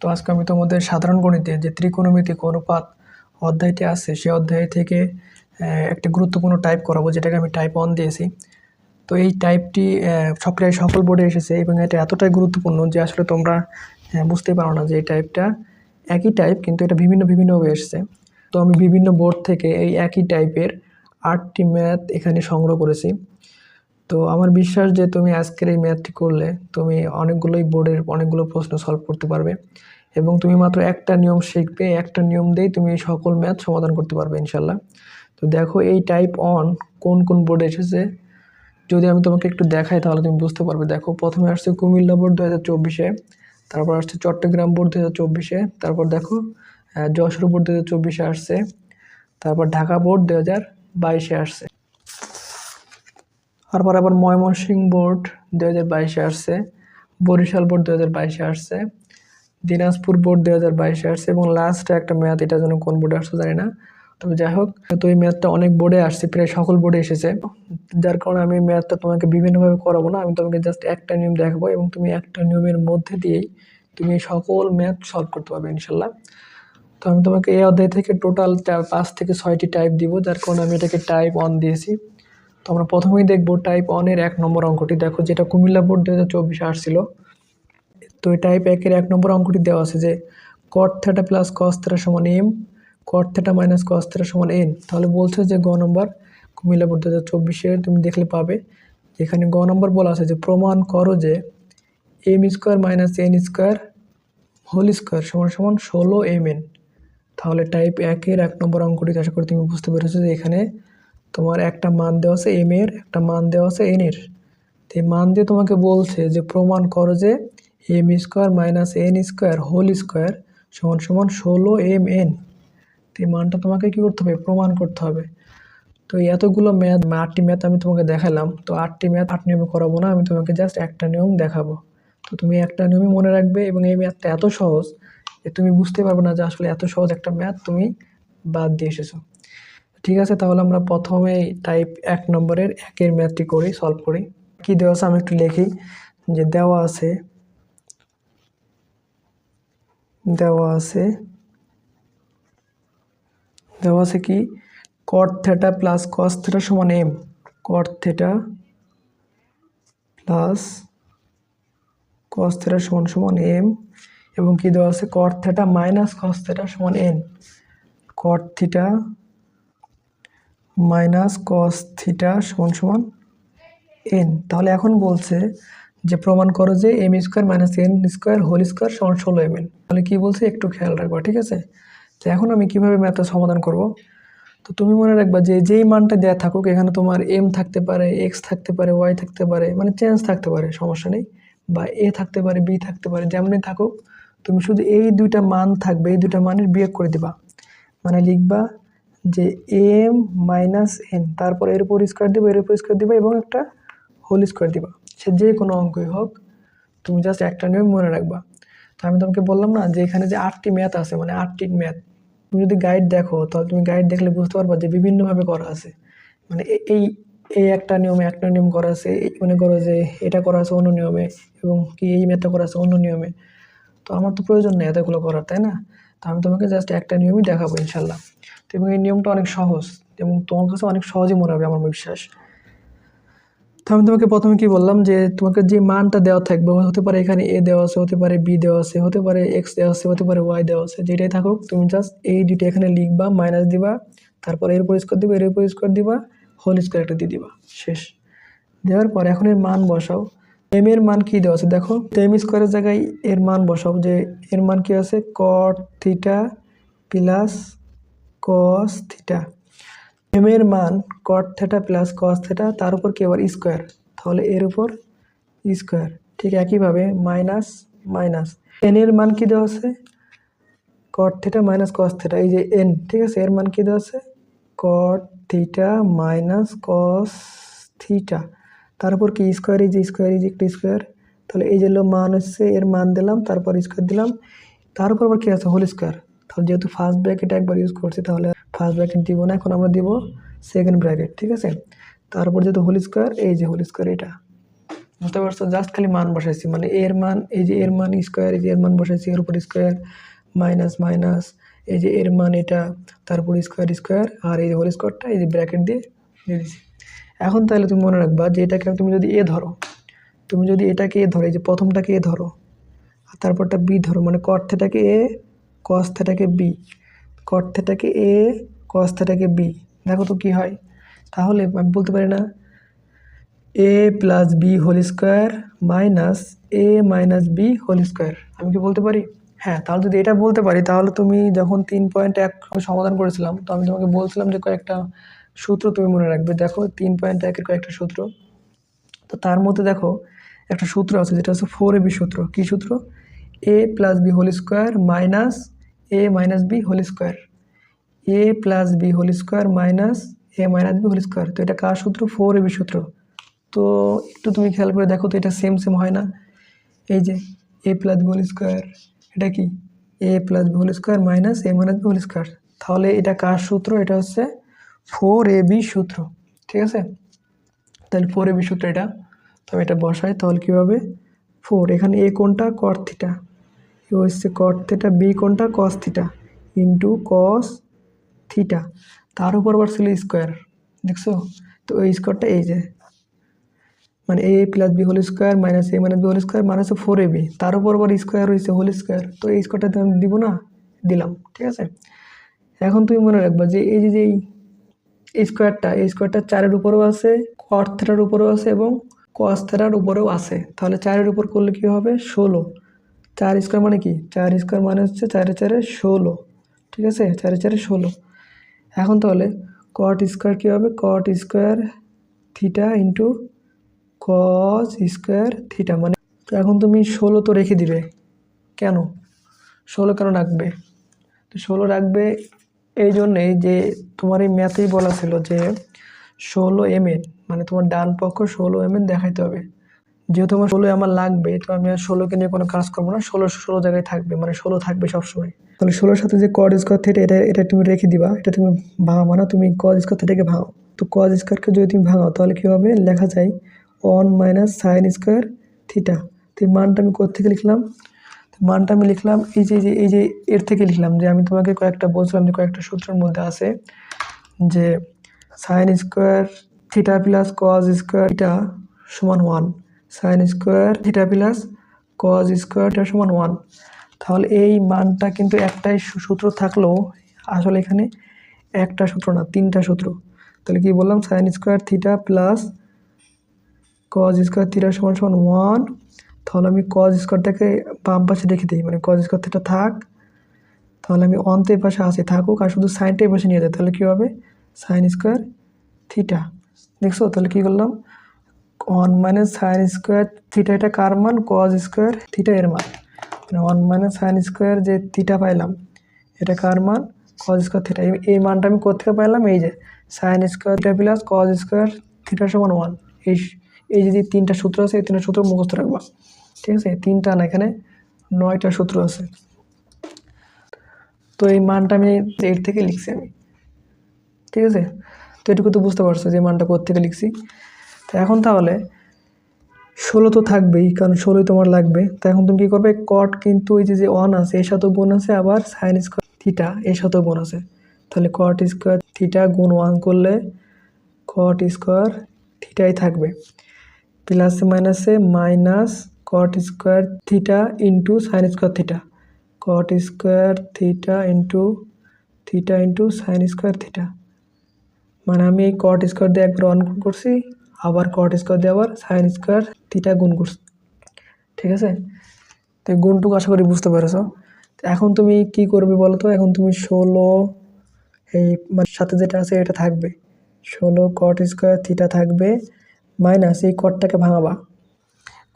তো আজকে আমি তোমাদের সাধারণ গণিতে যে ত্রিকোণমিতিক অনুপাত অধ্যায়টি আছে সেই অধ্যায় থেকে একটি গুরুত্বপূর্ণ টাইপ করাবো যেটাকে আমি টাইপ অন দিয়েছি। তো এই টাইপটি সব প্রায় সকল বোর্ডে এসেছে এবং এটা এতটাই গুরুত্বপূর্ণ যে আসলে তোমরা আহ, বুঝতেই পারো না যে এই টাইপটা একই টাইপ কিন্তু এটা বিভিন্ন বিভিন্নভাবে এসেছে। তো আমি বিভিন্ন বোর্ড থেকে এই একই টাইপের আটটি ম্যাথ এখানে সংগ্রহ করেছি। তো আমার বিশ্বাস যে তুমি আজকের এই ম্যাথটি করলে তুমি অনেকগুলোই বোর্ডের অনেকগুলো প্রশ্ন সলভ করতে পারবে এবং তুমি মাত্র একটা নিয়ম শিখবে, একটা নিয়ম দিয়েই তুমি সকল ম্যাথ সমাধান করতে পারবে ইনশাল্লাহ। তো দেখো এই টাইপ অন কোন কোন বোর্ডে এসেছে। যদি আমি তোমাকে একটু দেখাই তাহলে তুমি বুঝতে পারবে। দেখো প্রথমে আসছে কুমিল্লা বোর্ড দু হাজার চব্বিশে, তারপর আসছে চট্টগ্রাম বোর্ড দু হাজার চব্বিশে, তারপর দেখো যশোর বোর্ড দু হাজার চব্বিশে আসছে, তারপর ঢাকা বোর্ড দু হাজার বাইশে আসছে। তারপর আবার ময়মনসিংহ বোর্ড দু হাজার বাইশে আসছে, বরিশাল বোর্ড দু হাজার বাইশে আসছে, দিনাজপুর বোর্ড দু হাজার বাইশে আসছে এবং লাস্টে একটা ম্যাথ এটা যেন কোন বোর্ডে আসছে জানি না। তবে যাই হোক, তো এই ম্যাথটা অনেক বোর্ডে আসছে, প্রায় সকল বোর্ডে এসেছে। যার কারণে আমি ম্যাথটা তোমাকে বিভিন্নভাবে করাবো না, আমি তোমাকে জাস্ট একটা নিয়ম দেখাবো এবং তুমি একটা নিয়মের মধ্যে দিয়েই তুমি সকল ম্যাথ সলভ করতে পারবে ইনশাল্লাহ। তো আমি তোমাকে এই অধ্যায় থেকে টোটাল পাঁচ থেকে ছয়টি টাইপ দিব, যার কারণে আমি এটাকে টাইপ অন দিয়েছি। তো আমরা প্রথমেই দেখব টাইপ অনের এক নম্বর অঙ্কটি। দেখো, যেটা কুমিল্লা বোর্ড দু হাজার চব্বিশে আসছিল, তো এই টাইপ একের এক নম্বর অঙ্কটি দেওয়া আছে যে কট থেটা প্লাস কস সমান M cot theta minus cos theta সমান এন তাহলে বলছে যে, গ নম্বর কুমিল্লা বোর্ড দু হাজার চব্বিশে, তুমি দেখলে পাবে এখানে গ নম্বর বলা আছে যে, প্রমাণ করো যে M square minus N square whole square সমান সমান ষোলো এম এন তাহলে টাইপ একের এক নম্বর অঙ্কটি, আশা করি তুমি বুঝতে পেরেছ যে, এখানে তোমার একটা মান দেওয়া আছে এম এর, একটা মান দেওয়া আছে এন এর। তো মান দিয়ে তোমাকে বলছে যে, প্রমাণ করো যে M square minus N square whole square সমান সমান ষোলো এম এন তো এই মানটা তোমাকে কী করতে হবে? প্রমাণ করতে হবে। তো এতগুলো ম্যাথ আটটি ম্যাথ আমি তোমাকে দেখালাম। তো আটটি ম্যাথ আট নিয়মে করাবো না, আমি তোমাকে জাস্ট একটা নিয়ম দেখাবো। তো তুমি একটা নিয়মই মনে রাখবে এবং এই ম্যাথটা এত সহজ যে তুমি বুঝতে পারবে না যে আসলে এত সহজ একটা ম্যাথ তুমি বাদ দিয়ে এসেছ। ঠিক আছে, তাহলে আমরা প্রথমে টাইপ এক নম্বরের একের ম্যাথটি করি সলভ করি। কি দেওয়া আছে আমি একটু লিখি। যে দেওয়া আছে দেওয়া আছে দেওয়া আছে কি? Cot theta plus cos theta সমান M cot theta plus cos theta সমান সমান এম এবং কি দেওয়া আছে? Cot theta minus cos theta সমান N cot theta minus cos theta সমান সমান এন তাহলে এখন বলছে যে প্রমাণ করো যে M square minus N square whole square সমান ষোলো এম এন তাহলে কী বলছে? একটু খেয়াল রাখবা, ঠিক আছে? তো এখন আমি কীভাবে ম্যাথটা সমাধান করব? তো তুমি মনে রাখবা যে যেই মানটা দেওয়া থাকুক, এখানে তোমার এম থাকতে পারে এক্স থাকতে পারে ওয়াই থাকতে পারে মানে চেঞ্জ থাকতে পারে, সমস্যা নেই। বা এ থাকতে পারে বি থাকতে পারে, যেমনই থাকুক, তুমি শুধু এই দুইটা মান থাকবে, এই দুইটা মানের বিয়োগ করে দিবা। মানে লিখবা যে এম মাইনাস এন তারপর এর উপর স্কোয়ার দিবা, এর উপর স্কোয়ার দিবা এবং একটা হোল স্কোয়ার দিবা। সে যে কোনো অঙ্কই হোক, তুমি জাস্ট একটা নিয়ম মনে রাখবা। তো আমি তোমাকে বললাম না যে এখানে যে আটটি ম্যাথ আছে মানে আটটি ম্যাথ তুমি যদি গাইড দেখো, তাহলে তুমি গাইড দেখলে বুঝতে পারবা যে বিভিন্নভাবে করা আছে। মানে এই এই একটা নিয়মে একটা নিয়ম করা আছে মনে করো যে এটা করা আছে অন্য নিয়মে এবং কি এই ম্যাথটা করা আছে অন্য নিয়মে। তো আমার তো প্রয়োজন নেই এতগুলো করার, তাই না? তো আমি তোমাকে জাস্ট একটা নিয়মই দেখাবো, ইনশাল্লাহ। এবং এই নিয়মটা অনেক সহজ এবং তোমার কাছে অনেক সহজই মনে হবে, আমার বিশ্বাস। তো আমি তোমাকে প্রথমে কি বললাম যে, তোমাকে যে মানটা দেওয়া থাকবে, হতে পারে এখানে এ দেওয়া আছে, হতে পারে বি দেওয়া আছে, হতে পারে এক্স দেওয়া আছে, হতে পারে ওয়াই দেওয়া আছে, যেটাই থাকুক, তুমি জাস্ট এই দুইটা এখানে লিখবা মাইনাস দিবা, তারপর এর উপর দিবা, এর উপর দিবা হোল স্কোয়ার একটা দিয়ে দিবা, শেষ। দেওয়ার পর এখন এর মান বসাও। এম এর মান কী দেওয়া আছে, দেখো, তো এম স্কোয়ারের জায়গায় এর মান বসাও, যে এর মান কি আছে cot theta plus cos theta M এর মান cot theta plus cos theta তার উপর কি আবার স্কোয়ার তাহলে এর উপর স্কোয়ার ঠিক একইভাবে মাইনাস মাইনাস এন এর মান কি দেওয়া আছে? Cot theta minus cos theta এই যে এন ঠিক আছে? এর মান কি দেওয়া আছে? Cot theta minus cos theta তার উপর কি স্কোয়ার যে স্কোয়ার যে একটা স্কোয়ার তাহলে এই যে মান হচ্ছে, এর মান দিলাম, তারপর স্কোয়ার দিলাম। তারপর আবার কি আছে? হোল স্কোয়ার তাহলে যেহেতু ফার্স্ট ব্র্যাকেট একবার ইউজ করছি, তাহলে ফার্স্ট ব্র্যাকেট দিব না, এখন আমরা দিব সেকেন্ড ব্র্যাকেট ঠিক আছে? তারপর যেহেতু হোল স্কোয়ার এই যে হোল স্কোয়ার এটা। বুঝতে পারছ? জাস্ট খালি মান বসাইছি মানে এর মান, এই যে এর মান স্কোয়ার এই যে এর মান বসাইছি, এর উপর স্কোয়ার মাইনাস মাইনাস এই যে এর মান এটা, তারপর স্কোয়ার স্কোয়ার আর এই যে হোল স্কোয়ারটা এই যে ব্র্যাকেট দিয়ে দিয়ে দিছি। এখন তাহলে তুমি মনে রাখবা যে এটাকে তুমি যদি এ ধরো, তুমি যদি এটাকে এ ধরো, এই যে প্রথমটাকে এ ধরো, আর তারপরটা বি ধরো মানে কট থেটাকে এ কস থেটাকে বি কট থেটাকে এ কস থেটাকে বি। দেখো তো কী হয়। তাহলে আমি বলতে পারি না, A plus B whole square minus A minus B whole square. আমি কি বলতে পারি? হ্যাঁ তাহলে যদি এটা বলতে পারি, তাহলে তুমি যখন তিন পয়েন্ট এক সমাধান করেছিলাম, তো আমি তোমাকে বলছিলাম যে কয়েকটা সূত্র তুমি মনে রাখবে। দেখো, তিন পয়েন্ট একের কয়েকটা সূত্র। তো তার মধ্যে দেখো, একটা সূত্র আছে, যেটা হচ্ছে ফোর এ বি সূত্র। কী সূত্র? A plus B whole square minus A minus B whole square A plus B whole square minus A minus B whole square তো এটা কার সূত্র? ফোর এ বি সূত্র। তো একটু তুমি খেয়াল করে দেখো তো, এটা সেম সেম হয় না। এই যে A plus B whole square এটা কি? A plus B whole square minus A minus B whole square তাহলে এটা কার সূত্র? এটা হচ্ছে ফোর এ বি সূত্র। ঠিক আছে? তাহলে ফোর এ বি সূত্র এটা। তো আমি এটা বসাই, তাহলে কী হবে? ফোর এখানে এ কোনটা? কট থিটা এ হচ্ছে কট থিটা বি কোনটা? Cos theta into cos theta তার উপর আবার ছিল স্কোয়ার দেখছ? তো ওই স্কোয়ারটা এই যে মানে A plus B whole square minus A minus B whole square minus four A B তার উপর আবার স্কোয়ার রয়েছে হোল স্কোয়ার তো এই স্কোয়ারটা আমি দিব না? দিলাম, ঠিক আছে? এখন তুমি মনে রাখবা যে এই যে এই স্কোয়ারটা এই স্কোয়ারটা চারের উপরেও আছে কট থেটার উপরেও আছে এবং কস থেটার উপরেও আছে। তাহলে চারের উপর করলে কী হবে? ষোলো। চার স্কোয়ার মানে কি? চার স্কোয়ার মানে হচ্ছে চারে চারে ষোলো। ঠিক আছে? চারে চারে ষোলো। এখন তাহলে কট স্কোয়ার কী হবে? Cot square theta into cos square theta মানে এখন তুমি ষোলো তো রেখে দিবে। কেন? ষোলো কেন রাখবে? তো ষোলো রাখবে এই জন্যেই যে তোমার এই ম্যাথেই বলা ছিল যে ষোলো এমএন মানে তোমার ডান পক্ষ ষোলো এমএন দেখাইতে হবে। যেহেতু আমার ষোলো আমার লাগবে, তো আমি আর ষোলোকে নিয়ে কোনো কাজ করব না। ষোলো ষোলো জায়গায় থাকবে মানে ষোলো থাকবে সবসময়। তাহলে ষোলোর সাথে যে কড স্কোয়ার থিটা এটা এটা তুমি রেখে দিবা। এটা তুমি ভাঙা মানে তুমি কজ স্কোয়ার থিটাকে ভাঙো তো কজ স্কোয়ারকে যদি তুমি ভাঙাও, তাহলে কী হবে? লেখা যায় one minus sine square theta তো এই মানটা আমি কোথেকে লিখলাম? তো মানটা আমি লিখলাম, এই যে যে, এই যে এর থেকে লিখলাম যে আমি তোমাকে কয়েকটা বলছিলাম যে কয়েকটা সূত্রের মধ্যে আছে যে sine square theta plus cos square theta সমান one sine square theta plus cos square theta সমান ওয়ান তাহলে এই মানটা কিন্তু একটাই সূত্র থাকলেও আসলে এখানে একটা সূত্র না, তিনটা সূত্র। তাহলে কি বললাম? Sine square theta plus cos square theta সমান সমান ওয়ান তাহলে আমি কজ স্কোয়ারটাকে বাম পাশে রেখে দিই মানে কজ স্কোয়ার থিটা থাক। তাহলে আমি অন্তে পাশে আসি থাকুক, আর শুধু সাইনটাই পাশে নিয়ে যায়, তাহলে কী হবে? সাইন স্কোয়ার থিটা দেখছ? তাহলে কী করলাম? One minus sine square theta এটা কার মান? কজ স্কোয়ার থিটা এর মান। মানে ওয়ান মাইনাস সাইন স্কোয়ার যে থিটা পাইলাম, এটা কার মান? কজ স্কোয়ার থিটা এই- মানটা আমি কোথেকে পাইলাম? এই যে sine square theta plus cos square theta সমান ওয়ান এই এই যে তিনটা সূত্র আছে, এই তিনটা সূত্র মুখস্থ রাখবা। ঠিক আছে? তিনটা না, এখানে নয়টা সূত্র আছে। তো এই মানটা আমি এর থেকে লিখছি আমি। ঠিক আছে? তো এটুকু তো বুঝতে পারছ যে মানটা কোথেকে লিখছি। তো এখন তাহলে ষোলো তো থাকবেই, কারণ ষোলোই তোমার লাগবে। তো এখন তুমি কী করবে? কট কিন্তু ওই যে যে ওয়ান আছে, এর সাথেও গুণ আছে, আবার সাইন স্কোয়ার থিটা এর সাথেও গুণ আছে। তাহলে কট স্কোয়ার থিটা গুণ ওয়ান করলে কট স্কোয়ার থিটাই থাকবে। প্লাসে মাইনাসে minus cot square theta into sine square theta cot square theta into theta into sine square theta মানে আমি এই কট স্কোয়ার দিয়ে একবার অন করছি। আবার কট স্কোয়ার দিয়ে আবার সাইন স্কোয়ার থিটা গুণ করছি। ঠিক আছে? তো গুণটুকু আশা করি বুঝতে পেরেছ। এখন তুমি কি করবে বলো তো? এখন তুমি ষোলো, এই মানে সাথে যেটা আছে এটা থাকবে। ষোলো কট স্কোয়ার থিটা থাকবে মাইনাস এই কটটাকে ভাঙাবা।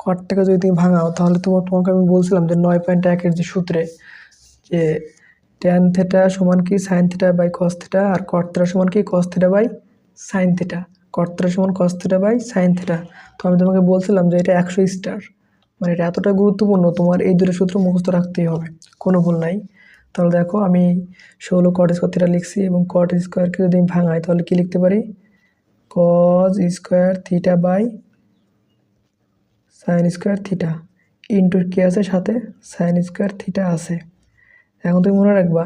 কটটাকে যদি তুমি ভাঙাও, তাহলে তোমার তোমাকে আমি বলছিলাম যে নয় পয়েন্ট একের যে সূত্রে, যে ট্যান থেটা সমান কি sine theta by cos theta R cot theta সমান কি cos theta by sine theta theta সমান cos theta by sine theta তো আমি তোমাকে বলছিলাম যে এটা একশো স্টার। মানে এটা এতটা গুরুত্বপূর্ণ, তোমার এই দুটো সূত্র মুখস্থ রাখতেই হবে। কোনো ভুল নাই। তাহলে দেখো, আমি ষোলো কট স্কোয়ার থিটা লিখছি এবং কট স্কোয়ারকে যদি আমি ভাঙাই, তাহলে কি লিখতে পারি? Cos square theta by sine square theta into কি আছে সাথে? সাইন স্কোয়ার থিটা আছে। এখন তুমি মনে রাখবা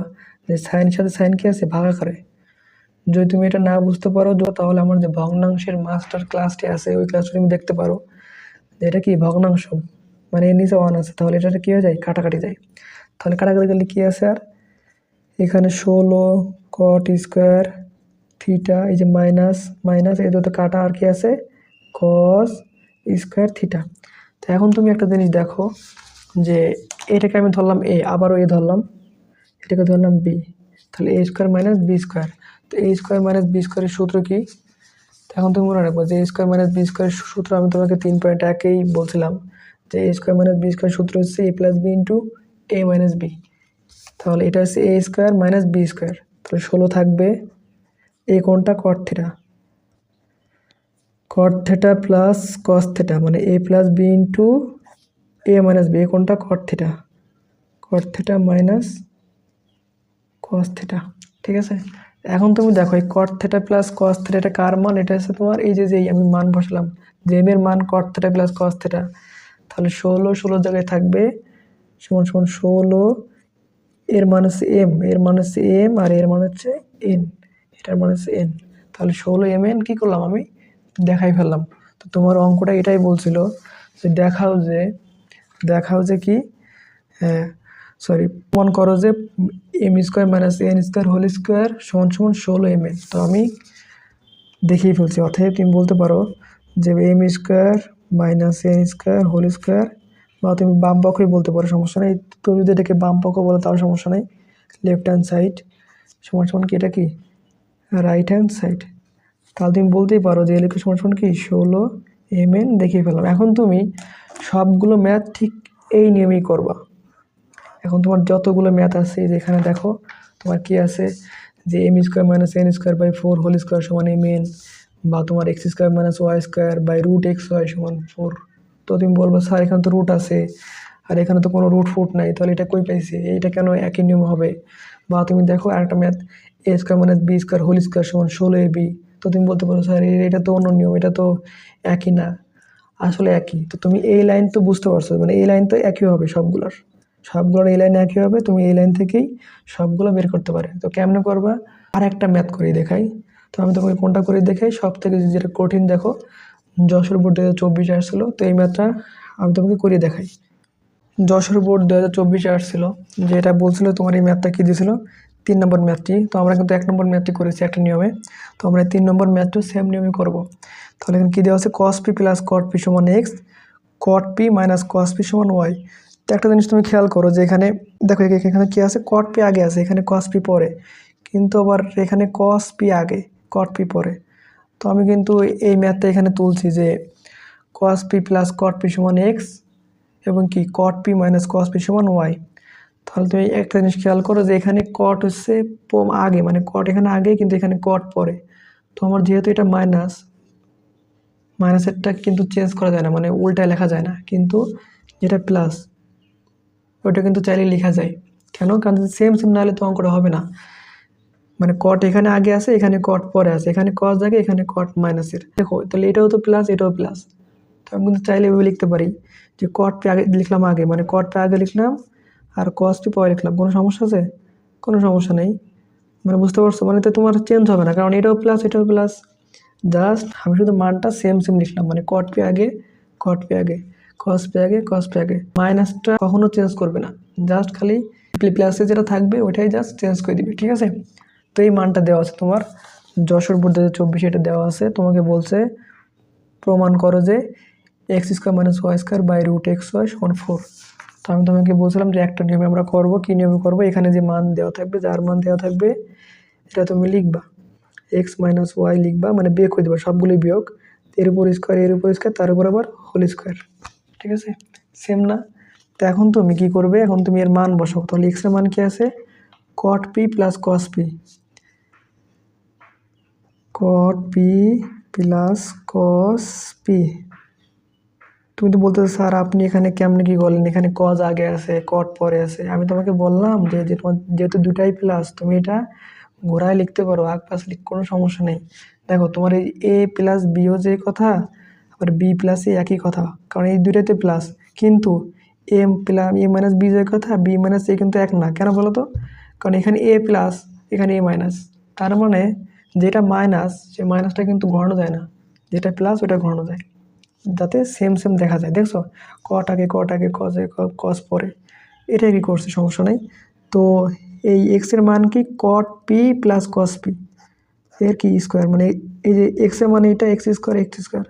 যে সাইনের সাথে সাইন কি আছে? ভাগাকারে। যদি তুমি এটা না বুঝতে পারো তাহলে আমার যে ভগ্নাংশের মাস্টার ক্লাসটি আছে, ওই ক্লাসটা তুমি দেখতে পারো। যে এটা কি ভগ্নাংশ? মানে এর নিচে ওয়ান আছে, তাহলে এটা কী হয়ে যায়? কাটাকাটি যায়। তাহলে কাটাকাটি গেলে কী আছে আর? এখানে ষোলো কট স্কোয়ার থিটা এই যে মাইনাস মাইনাস এই দুটো কাটা আর কি আছে? কস স্কোয়ার থিটা তো এখন তুমি একটা জিনিস দেখো, যে এটাকে আমি ধরলাম এ আবারও এ ধরলাম। এটাকে ধরলাম বি তাহলে A square minus B square তো এ স্কোয়ার মাইনাস বি স্কোয়ারের সূত্র কি? এখন তুমি মনে রাখব যে এ স্কোয়ার মাইনাস বি স্কোয়ারের সূত্র আমি তোমাকে তিন পয়েন্ট একেই বলছিলাম যে A square minus B square সূত্র হচ্ছে A plus B into A minus B তাহলে এটা হচ্ছে A square minus B square তাহলে ষোলো থাকবে এ কোনটা cot theta cot theta plus cos theta মানে A plus B into A minus B A কোনটা cot theta cot theta minus cos theta ঠিক আছে? এখন তুমি দেখো, এই cot theta plus cos theta কার মান? এটা হচ্ছে তোমার এই যে যে আমি মান বসালাম এর মান cot theta plus cos theta তাহলে ষোলো ষোলো জায়গায় থাকবে সমান সমান ষোলো, এর মান হচ্ছে এম এর মান হচ্ছে এম আর এর মান হচ্ছে এন এটার মান হচ্ছে এন তাহলে ষোলো এম এন কী করলাম আমি? দেখাই ফেললাম। তো তোমার অঙ্কটা এটাই বলছিল যে দেখাও যে দেখাও যে কি? হ্যাঁ সরি, প্রমাণ করো যে M square minus N square whole square সমান সমান ষোলো এম তো আমি দেখিয়ে ফেলছি, অতএব তুমি বলতে পারো যে M square minus N square whole square বা তুমি বাম পক্ষই বলতে পারো, সমস্যা নেই। তুমি যদি এটাকে বাম পক্ষ বলো তাও সমস্যা নেই। লেফট হ্যান্ড সাইড সমান সমান কি, এটা কি? রাইট হ্যান্ড সাইড তাহলে তুমি বলতেই পারো যে এলিকে সমান সমান কি? ষোলো এম এন দেখিয়ে ফেললাম। এখন তুমি সবগুলো ম্যাথ ঠিক এই নিয়মেই করবা। এখন তোমার যতগুলো ম্যাথ আছে যেখানে দেখো, তোমার কি আছে? যে M square minus N square by four whole square সমান এম এন বা তোমার X square minus Y square by root X Y সমান ফোর তো তুমি বলব, স্যার, এখানে তো রুট আছে, আর এখানে তো কোনো রুট ফুট নাই, তাহলে এটা কই পাইছে? এইটা কেন একই নিয়ম হবে? বা তুমি দেখো, আরেকটা math A square minus B square whole square সমান ষোলো এ বি তো তুমি বলতে পারো, স্যার এটা তো অন্য নিয়ম, এটা তো একই না। আসলে একই। তো তুমি এই লাইন তো বুঝতে পারছ মানে এই লাইন তো একই হবে সবগুলোর। সবগুলোর এই লাইনে একই হবে, তুমি এই লাইন থেকেই সবগুলো বের করতে পারে। তো কেমনে করবা? আর একটা ম্যাথ করে দেখাই। তো আমি তোমাকে কোনটা করে দেখাই? সব থেকে যেটা কঠিন, দেখো, যশোর বোর্ড দু হাজার তো এই ম্যাথটা আমি তোমাকে করে দেখাই। যশোর বোর্ড দু হাজার চব্বিশে আসছিল, যেটা বলছিল তোমার এই ম্যাথটা কী দিয়েছিল? তিন নম্বর ম্যাথটি তো আমরা কিন্তু এক নম্বর ম্যাথটি করেছি একটা নিয়মে। তো আমরা তিন নম্বর ম্যাথটিও সেম নিয়মে করব। তাহলে এখানে কী দেওয়া আছে? Cos P plus cot P সমান X cot P minus cos P সমান ওয়াই তো একটা জিনিস তুমি খেয়াল করো যে এখানে, দেখো এখানে কী আছে? কট পি আগে আছে, এখানে কস পি পরে। কিন্তু আবার এখানে কস পি আগে কট পি পরে। তো আমি কিন্তু এই ম্যাথটা এখানে তুলছি যে cos P plus cot P সমান এক্স এবং কি cot P minus cos P সমান ওয়াই তাহলে তুমি একটা জিনিস খেয়াল করো যে এখানে কট হচ্ছে আগে মানে কট এখানে আগে, কিন্তু এখানে কট পরে। তো আমার যেহেতু এটা মাইনাস মাইনাসেরটা কিন্তু চেঞ্জ করা যায় না মানে উল্টায় লেখা যায় না। কিন্তু যেটা প্লাস ওটা কিন্তু চাইলে লেখা যায়। কেন? কারণ সেম সেম না হলে তো অঙ্কটা হবে না। মানে কট এখানে আগে আছে, এখানে কট পরে আছে। এখানে কস জায়গায় এখানে কট মাইনাসের দেখো, তাহলে এটাও তো প্লাস এটাও প্লাস তো আমি কিন্তু চাইলে এভাবে লিখতে পারি যে কট পে আগে লিখলাম আগে। মানে কট পে আগে লিখলাম আর কস পে পরে লিখলাম। কোনো সমস্যা আছে? কোনো সমস্যা নেই। মানে বুঝতে পারছ? মানে তো তোমার চেঞ্জ হবে না। কারণ এটাও প্লাস এটাও প্লাস জাস্ট আমি শুধু মানটা সেম সেম লিখলাম। মানে কট পে আগে কট পে আগে। কস আগে কস আগে। মাইনাসটা কখনো চেঞ্জ করবে না। জাস্ট খালি প্লাসে যেটা থাকবে, ওইটাই জাস্ট চেঞ্জ করে দিবে, ঠিক আছে? তো এই মানটা দেওয়া আছে তোমার। যশোর বোর্ড দু হাজার চব্বিশে এটা দেওয়া আছে, তোমাকে বলছে, প্রমাণ করো যে X square minus Y square by root X Y সমান ফোর তো আমি তোমাকে বলছিলাম যে একটা নিয়মে আমরা করব, কী নিয়মে করব? এখানে যে মান দেওয়া থাকবে, যার মান দেওয়া থাকবে, এটা তুমি লিখবা। এক্স মাইনাস ওয়াই লিখবা মানে বিয়োগ করে দেবা, সবগুলোই বিয়োগ। এর উপর স্কোয়ার এর উপর স্কোয়ার তার উপর আবার হোল স্কোয়ার ঠিক আছে? সেম না? তো এখন তুমি কি করবে? এখন তুমি এর মান বসাও। তাহলে এক্সের মান কি আছে? Cot P plus cos P cot P plus cos P তুমি তো বলতে স্যার, আপনি এখানে কেমনে কি করলেন? এখানে কজ আগে আছে কট পরে আছে। আমি তোমাকে বললাম যে তোমার যেহেতু দুটাই প্লাস তুমি এটা ঘোরায় লিখতে পারো। আগ পাশ লিখ কোনো সমস্যা নেই। দেখো, তোমার এই এ প্লাস বিও যে কথা আবার বি প্লাস একই কথা। কারণ এই দুইটাতে প্লাস কিন্তু M plus A minus B যে কথা বি মাইনাস এ কিন্তু এক না। কেন বলো তো কারণ এখানে এ প্লাস এখানে এ মাইনাস তার মানে যেটা মাইনাস সে মাইনাসটা কিন্তু ঘোরানো যায় না। যেটা প্লাস ওটা ঘোরানো যায়। যাতে সেম সেম দেখা যায়। দেখছ? কটাকে কটাকে কজে কস পরে। এটাই কি করছে? সমস্যা নেই। তো এই এক্সের মান কি? Cot P plus cos P এর কি স্কোয়ার মানে এই যে এক্সের মানে এটা এক্স স্কোয়ার এক্স স্কোয়ার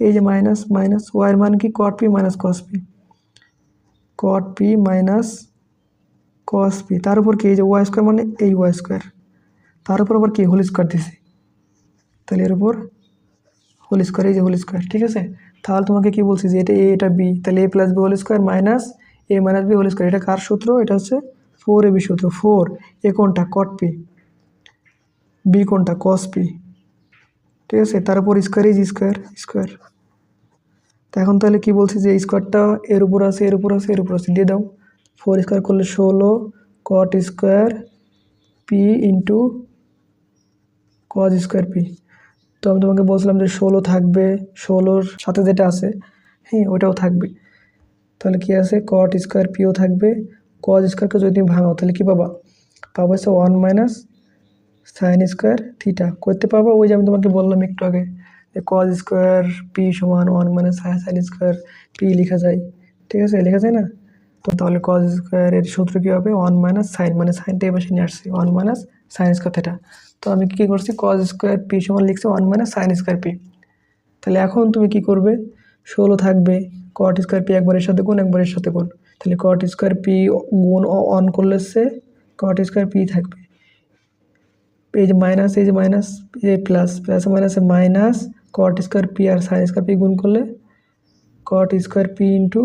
এই যে মাইনাস মাইনাস ওয়াইয়ের মান কি cot P minus cos P cot P minus cos P তার উপর কি এই যে ওয়াই স্কোয়ার মানে এই ওয়াই স্কোয়ার তার উপর আবার কি হোল স্কোয়ার দিছে তাহলে এর উপর হোল স্কোয়ার এই যে হোল স্কোয়ার ঠিক আছে তাহলে তোমাকে কি বলছি যে এটা এ এটা বি তাহলে A plus B whole square minus A minus B whole square এটা কার সূত্র এটা হচ্ছে ফোর এ বি সূত্র ফোর এ কোনটা কট পি বি কোনটা কস পি ঠিক আছে? তার উপর স্কোয়ার ইজ স্কোয়ার স্কোয়ার তো এখন তাহলে কি বলছি যে স্কোয়ারটা এর উপর আছে, এর উপর আছে, এর উপর আছে? দিয়ে দাও। ফোর স্কোয়ার করলে ষোলো cot square P into cos square P তো আমি তোমাকে বলছিলাম যে ষোলো থাকবে, ষোলোর সাথে যেটা আছে হ্যাঁ ওটাও থাকবে। তাহলে কি আছে? কট স্কোয়ার পিও থাকবে। কজ স্কোয়ারকে যদি ভাঙাও, তাহলে কী পাবা? পাবো হচ্ছে one minus sine square theta করতে পারব? ওই যে আমি তোমাকে বললাম একটু আগে যে কজ স্কোয়ার পি সমান one minus sine square P লেখা যায়। ঠিক আছে? লেখা যায় না? তো তাহলে কজ স্কোয়ারের সূত্র কী হবে? ওয়ান মাইনাস সাইন মানে সাইনটা এবার নিয়ে আসছি। One minus sine square theta তো আমি কী করছি? কজ স্কোয়ার পি সমান লিখছি one minus sine square P তাহলে এখন তুমি কি করবে? ষোলো থাকবে। কট স্কোয়ার পি একবারের সাথে গুণ, একবারের সাথে গুণ। তাহলে কট স্কোয়ার পি গুণ অন করলে সে কট স্কোয়ার পি থাকবে। এই যে মাইনাস এই যে মাইনাস এই প্লাস প্লাস মাইনাসে মাইনাস কট স্কোয়ার পি আর সাইন স্কোয়ার পি গুণ করলে cot square P into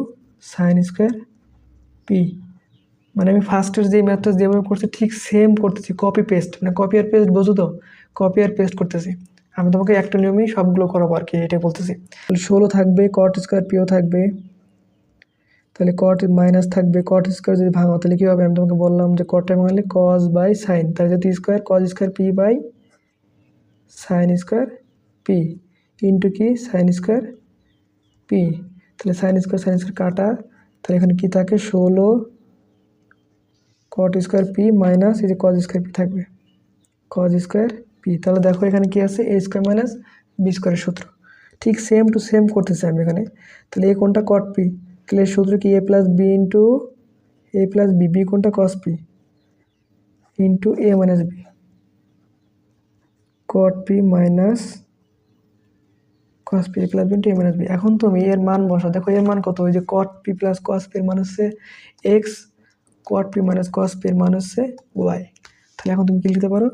sine square P মানে আমি ফার্স্টের যে ম্যাথটা যেভাবে করছি, ঠিক সেম করতেছি কপি পেস্ট মানে কপি আর পেস্ট বোঝো তো? কপি আর পেস্ট করতেছি। আমি তোমাকে একটা নিয়মেই সবগুলো করাবো আর কি, এটাই বলতেছি। ষোলো থাকবে কট স্কোয়ার পিও থাকবে। তাহলে কট মাইনাস থাকবে কট স্কোয়ার যদি ভাঙো তাহলে কী হবে? আমি তোমাকে বললাম যে কটটা ভাঙলে কজ বাই সাইন তাহলে যদি square cos square P by sine square P into কি? সাইন স্কোয়ার পি তাহলে সাইন স্কোয়ার সাইন স্কোয়ার কাটা, তাহলে এখানে কি থাকে? ষোলো কট স্কোয়ার পি মাইনাস এই যে কজ স্কোয়ার পি থাকবে কজ স্কোয়ার পি তাহলে দেখো এখানে কি আছে? এ স্কোয়ার মাইনাস বি স্কোয়ারের সূত্র, ঠিক সেম টু সেম করতেছি আমি এখানে, তাহলে এ কোনটা কট পি তাহলে সূত্র কি? A plus B into A plus B B কোনটা? Cos P into A minus B cot P minus cos P A plus B into A minus B এখন তুমি এর মান বসা দেখো এর মান কত? ওই যে cot P plus cos P এর মান হচ্ছে X cot P minus cos P এর মান হচ্ছে ওয়াই তাহলে এখন তুমি কি লিখতে পারো?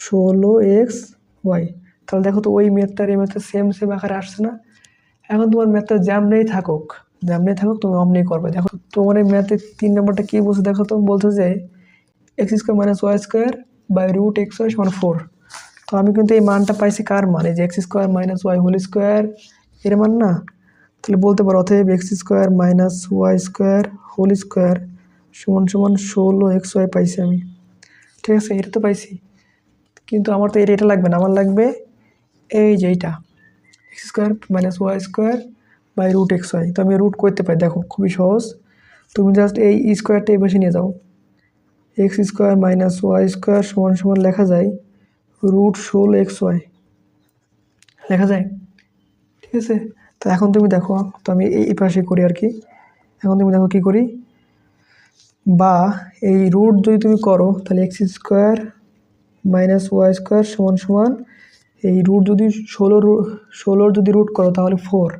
ষোলো এক্স ওয়াই তাহলে দেখো তো ওই ম্যাথটার এই ম্যাথটা সেম সেম আকারে আসছে না? এখন তোমার ম্যাথটা যেমনেই থাকুক যেমনেই থাকুক তুমি অমনেই করবে। দেখো, তোমার এই ম্যাথের তিন নম্বরটা কী বলছে? দেখো, তো বলছে যে X square minus Y square by root X Y সমান ফোর তো আমি কিন্তু এই মানটা পাইছি কার মান? এই যে X square minus Y whole square এর মান না? তাহলে বলতে পারো, অতএব X square minus Y square whole square সমান সমান ষোলো এক্স ওয়াই পাইছি আমি। ঠিক আছে, এটা তো পাইছি। কিন্তু আমার তো এটা এটা লাগবে না। আমার লাগবে এই যে এইটা। Square minus Y square by root X Y তো আমি রুট করতে পারি, দেখো, খুবই সহজ। তুমি জাস্ট এই স্কোয়ারটা এই বসে নিয়ে যাও। X square minus Y square সমান সমান লেখা যায় রুট ষোলো এক্স ওয়াই লেখা যায়? ঠিক আছে? তো এখন তুমি দেখো, তো আমি এই এই পাশে করি আর কি। এখন তুমি দেখো কী করি? বা এই রুট যদি তুমি করো, তাহলে X square minus Y square সমান সমান এই রুট যদি ষোলো ষোলোর যদি রুট করো তাহলে ফোর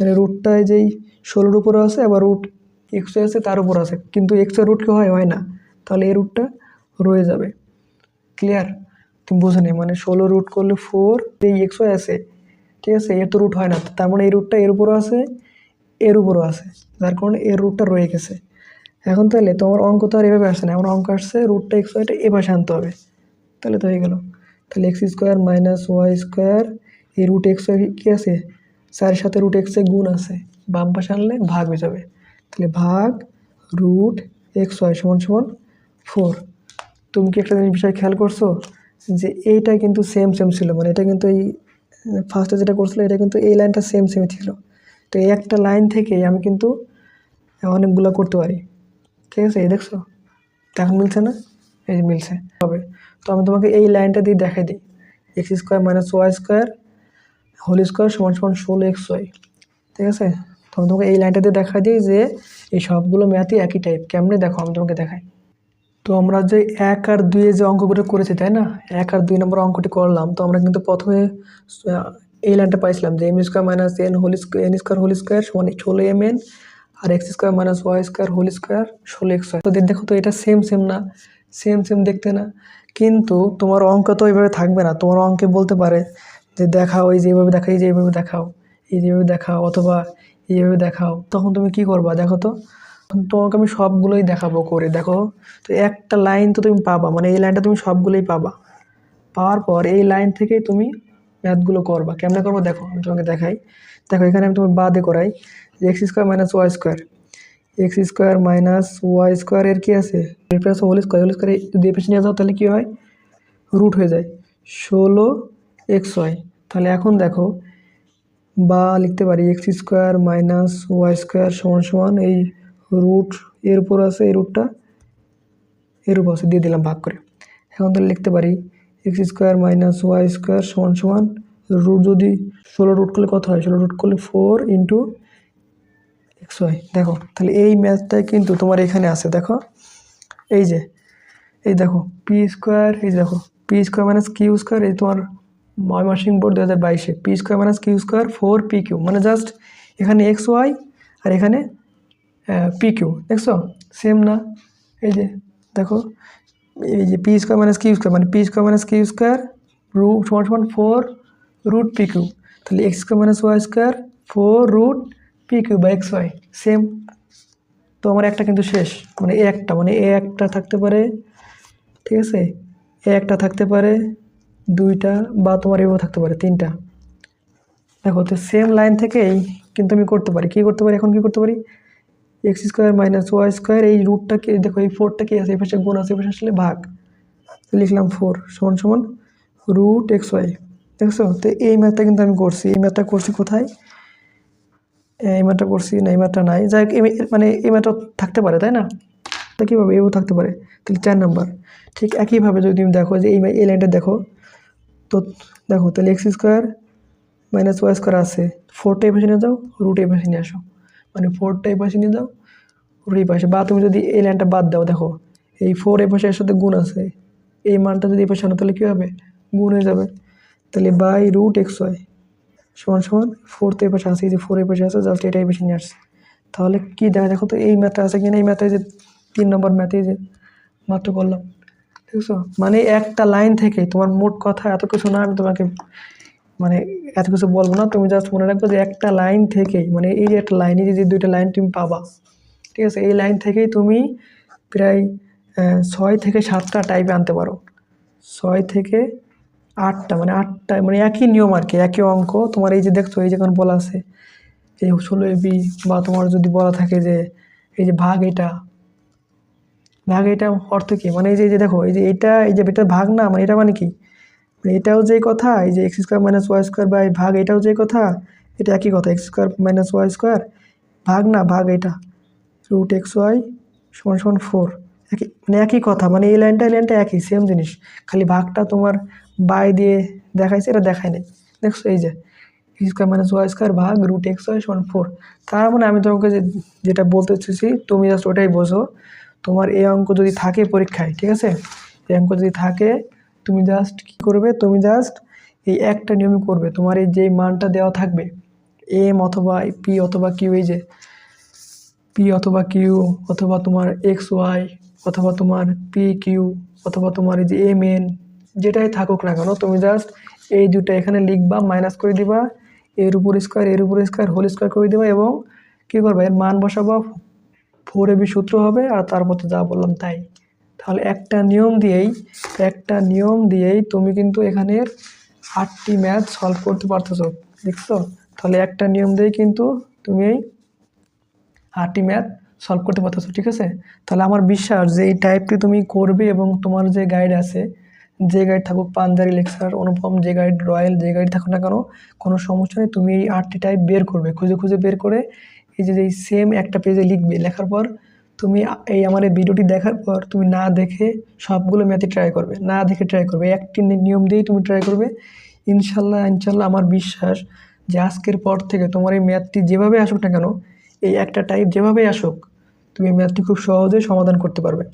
মানে রুটটায় যেই ষোলোর উপরে আছে, আবার রুট এক্স আছে, তার উপর আছে। কিন্তু এক্সের রুট কি হয় হয় না। তাহলে এই রুটটা রয়ে যাবে। ক্লিয়ার তুমি বুঝে নি? মানে ষোলো রুট করলে ফোর এই এক্স আছে। ঠিক আছে? এর তো রুট হয় না। তার মানে এই রুটটা এর উপরও আছে, এর উপরও আছে। যার কারণে এর রুটটা রয়ে গেছে। এখন তাহলে তোমার অঙ্ক তো আর এভাবে আসে না। এখন অঙ্ক আসছে রুটটা এক্স এটা এ পাশে আনতে হবে। তাহলে তো হয়ে গেল। তাহলে X square minus Y square এই রুট এক্স কী আছে? চারের সাথে রুট এক্সে গুণ আছে। বাম পাশে আনলে ভাগ হয়ে যাবে। তাহলে ভাগ রুট এক্স ওয়াই সমান সমান ফোর তুমি কি একটা জিনিস বিষয় খেয়াল করছ? যে এইটা কিন্তু সেম সেম ছিল। মানে এটা কিন্তু এই ফার্স্টে যেটা করছিল, এটা কিন্তু এই লাইনটা সেম সেম ছিল। তো এই একটা লাইন থেকেই আমি কিন্তু অনেকগুলো করতে পারি। ঠিক আছে? এই দেখছ? এখন মিলছে না? এই মিলছে। হবে। তো আমি তোমাকে এই লাইনটা দিয়ে দেখাই দিই। X square minus Y square whole square সমান সমান ষোলো এক্স ওয়াই ঠিক আছে? তো আমি তোমাকে এই লাইনটা দিয়ে দেখাই দিই যে এই সবগুলো ম্যাথই একই টাইপ কেমনে? দেখো, আমি তোমাকে দেখাই। তো আমরা যে এক আর দুইয়ে যে অঙ্কগুলো করেছি, তাই না? এক আর দুই নম্বর অঙ্কটি করলাম। তো আমরা কিন্তু প্রথমে এই লাইনটা পাইছিলাম যে M square minus N whole square N square whole square সমান ষোলো এম এন আর X square minus Y square whole square ষোলো এক্স ওয়াই তো দেখো তো এটা সেম সেম না। সেম সেম দেখতে না। কিন্তু তোমার অঙ্ক তো এইভাবে থাকবে না। তোমার অঙ্কে বলতে পারে যে দেখাও, এই যে এইভাবে দেখাও, এই যে এইভাবে দেখাও, এই যেভাবে দেখাও, অথবা এইভাবে দেখাও। তখন তুমি কি করবা দেখো তো? তোমাকে আমি সবগুলোই দেখাবো করে, দেখো? তো একটা লাইন তো তুমি পাবা মানে এই লাইনটা তুমি সবগুলোই পাবা। পাওয়ার পর এই লাইন থেকেই তুমি ম্যাথগুলো করবা। কেমনে করব? দেখো, আমি তোমাকে দেখাই। দেখো, এখানে আমি তোমার বাদে করাই। যে X square minus Y square X square minus Y স্কোয়ারের কি আছে? Plus whole square whole square যদি পেছনে নিয়ে যাও, তাহলে কী হয়? রুট হয়ে যায়। ষোলো এক্স তাহলে এখন দেখো, বা লিখতে পারি X square minus Y square সমান সমান এই রুট এর উপর আছে, এই রুটটা এর উপর আছে, দিয়ে দিলাম ভাগ করে। এখন তাহলে লিখতে পারি X square minus Y square সমান সমান রুট যদি ষোলো রুট করলে কত হয়? ষোলো রুট করলে ফোর ইন্টু ওয়াই দেখো, তাহলে এই ম্যাথটাই কিন্তু তোমার এখানে আছে, দেখো। এই যে, এই দেখো পি স্কোয়ার এই দেখো P square minus Q square এই তোমার ময়মাসিং বোর্ড দু হাজার বাইশে। P square minus Q square four P Q মানে জাস্ট এখানে এক্স ওয়াই আর এখানে পি কিউ দেখছ? সেম না? এই যে, দেখো, এই যে P square minus Q square মানে P square minus Q square root সমান সমান ফোর রুট পি কিউ তাহলে X square minus Y square four root P Q বা এক্স ওয়াই সেম তো আমার একটা কিন্তু শেষ মানে এ একটা মানে এ একটা থাকতে পারে, ঠিক আছে? এ একটা থাকতে পারে, দুইটা, বা তোমার এও থাকতে পারে, তিনটা। দেখো, তো সেম লাইন থেকেই কিন্তু আমি করতে পারি। কী করতে পারি? এখন কী করতে পারি? X square minus Y square এই রুটটাকে দেখো, এই ফোরটা কি আছে? এই পাশে গুণ আছে, এই পাশে আসলে ভাগ। লিখলাম ফোর সমান সমান রুট এক্স ওয়াই দেখছ? তো এই ম্যাথটা কিন্তু আমি করছি। এই ম্যাথটা করছি কোথায়? এই ম্যাথটা করছি না এই ম্যাথটা নাই। যাই হোক, মানে এই ম্যাথটা থাকতে পারে তাই না? তো কীভাবে এও থাকতে পারে? তাহলে চার নাম্বার। ঠিক একইভাবে যদি তুমি দেখো যে এই এই লাইনটা দেখো তো দেখো তাহলে X square minus Y square আছে। ফোরটা এই পাশে নিয়ে যাও রুট এই পাশে নিয়ে আসো। মানে ফোরটা এই পাশে নিয়ে যাও রুট এই পাশে বা তুমি যদি এই লাইনটা বাদ দাও দেখো এই ফোর এই পাশে এর সাথে গুণ আছে। এই মানটা যদি এই পাশে আনো তাহলে কী হবে? গুণ হয়ে যাবে। তাহলে বাই রুট এক্স ওয়াই সমান সমান ফোর তো এই পাশে আছে যে ফোর এই পাশে আছে জাস্ট এটাই পাশে নিয়ে আসছে। তাহলে কি দেখা, দেখো তো এই ম্যাথটা আছে কিনা? এই ম্যাথে যে তিন নম্বর ম্যাথে যে মাত্র করলাম। ঠিক দেখছ? মানে একটা লাইন থেকে তোমার মোট কথা এত কিছু না, আমি তোমাকে মানে এত কিছু বলব না, তুমি জাস্ট মনে রাখবে যে একটা লাইন থেকেই মানে এই যে একটা লাইন যে দুইটা লাইন তুমি পাবা। ঠিক আছে? এই লাইন থেকেই তুমি প্রায় ছয় থেকে সাতটা টাইপে আনতে পারো। ছয় থেকে আটটা মানে আটটা মানে একই নিয়ম আর কি, একই অঙ্ক। তোমার এই যে দেখছ, এই যে এখন বলা আছে, এই ষোলো বি, বা তোমার যদি বলা থাকে যে, এই যে ভাগ এটা ভাগ এটা অর্থ কি? মানে এই যে এই যে দেখো, এই যে এটা, এই যে এটা ভাগ না মানে এটা মানে কি? মানে এটাও যে কথা, এই যে X square minus Y square বা এই ভাগ এটাও যে কথা, এটা একই কথা, X square minus Y square, ভাগ না, ভাগ এটা, রুট এক্স ওয়াই সমান সমান ফোর, একই মানে একই কথা মানে এই লাইনটা এই লাইনটা একই, সেম জিনিস, খালি ভাগটা তোমার বাই দিয়ে দেখাইছে, এটা দেখায় নাই। দেখছ এই যে স্কোয়ার মাইনাস ওয়াই স্কোয়ার ভাগ রুট এক্স ওয়াই সমান ফোর তার মানে আমি তোমাকে যেটা বলতে চাইছি, তুমি জাস্ট ওটাই বোঝো। তোমার এই অঙ্ক যদি থাকে পরীক্ষায়, ঠিক আছে? এই অঙ্ক যদি থাকে, তুমি জাস্ট কী করবে? তুমি জাস্ট এই একটা নিয়মই করবে। তোমার এই যে মানটা দেওয়া থাকবে এম অথবা পি অথবা কিউ এই যে পি অথবা কিউ অথবা তোমার এক্স ওয়াই অথবা তোমার পি কিউ অথবা তোমার এই যে এম এন যেটাই থাকুক না কেন, তুমি জাস্ট এই দুটো এখানে লিখবা মাইনাস করে দিবা, এর উপর স্কোয়ার এর উপর স্কোয়ার হোল স্কোয়ার করে দিবা এবং কী করবা, এর মান বসাবা ফোর এবি সূত্র হবে আর তার মধ্যে যা বললাম তাই। তাহলে একটা নিয়ম দিয়েই, একটা নিয়ম দিয়েই তুমি কিন্তু এখানের আটটি ম্যাথ সলভ করতে পারতেছো, দেখছ? তাহলে একটা নিয়ম দিয়েই কিন্তু তুমি এই আটটি ম্যাথ সলভ করতে পারতেছো, ঠিক আছে? তাহলে আমার বিশ্বাস যে এই টাইপটি তুমি করবে এবং তোমার যে গাইড আছে যে গাইড থাকুক পাঞ্জারি লেকচার অনুপম, যে গাইড রয়্যাল, যে গাইড থাকুক না কেন, কোনো সমস্যা নেই। তুমি এই আটটি টাইপ বের করবে। খুঁজে খুঁজে বের করে এই যে এই সেম একটা পেজে লিখবে। লেখার পর তুমি এই আমার এই ভিডিওটি দেখার পর তুমি না দেখে সবগুলো ম্যাথে ট্রাই করবে। না দেখে ট্রাই করবে। একটি নিয়ম দিয়েই তুমি ট্রাই করবে। ইনশাল্লাহ ইনশাল্লাহ আমার বিশ্বাস যে আজকের পর থেকে তোমার এই ম্যাথটি যেভাবে আসুক না কেন, এই একটা টাইপ যেভাবেই আসুক, তুমি ম্যাথটি খুব সহজে সমাধান করতে পারবে।